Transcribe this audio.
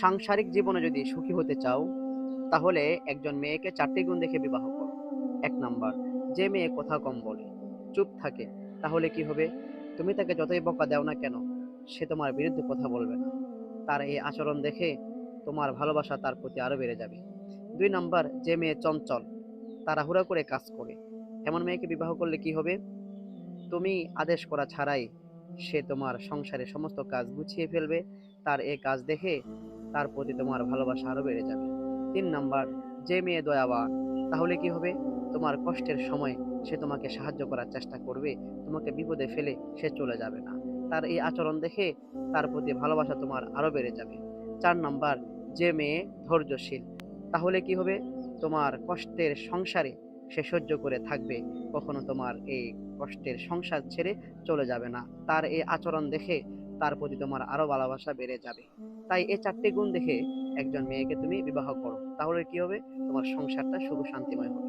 সাংসারিক জীবনে যদি সুখী হতে চাও, তাহলে একজন মেয়েকে চারটি গুণ দেখে বিবাহ করো। এক নাম্বার, যে মেয়ে কথা কম বলে, চুপ থাকে, তাহলে কি হবে? তুমি তাকে যতই বকা দাও না কেন, সে তোমার বিরুদ্ধে কথা বলবে না। তার এই আচরণ দেখে তোমার ভালোবাসা তার প্রতি আরও বেড়ে যাবে। দুই নাম্বার, যে মেয়ে চঞ্চল, তাড়াহুড়া করে কাজ করে, এমন মেয়েকে বিবাহ করলে কি হবে? তুমি আদেশ করা ছাড়াই সে তোমার সংসারে সমস্ত কাজ গুছিয়ে ফেলবে তার এই কাজ দেখে তার প্রতি তোমার ভালোবাসা আরও বেড়ে যাবে। তিন নাম্বার, যে মেয়ে দয়াবান, তাহলে কি হবে? তোমার কষ্টের সময় সে তোমাকে সাহায্য করার চেষ্টা করবে, তোমাকে বিপদে ফেলে সে চলে যাবে না। তার এই আচরণ দেখে তার প্রতি ভালোবাসা তোমার আরও বেড়ে যাবে। চার নাম্বার, যে মেয়ে ধৈর্যশীল, তাহলে কি হবে? তোমার কষ্টের সংসারে সে সহ্য করে থাকবে, কখনো তোমার এই কষ্টের সংসার ছেড়ে চলে যাবে না। তার এই আচরণ দেখে তার প্রতি তোমার আরও ভালোবাসা বেড়ে যাবে। তাই এই চারটি গুণ দেখে একজন মেয়েকে তুমি বিবাহ করো। তাহলে কি হবে? তোমার সংসারটা শুভ শান্তিময় হবে।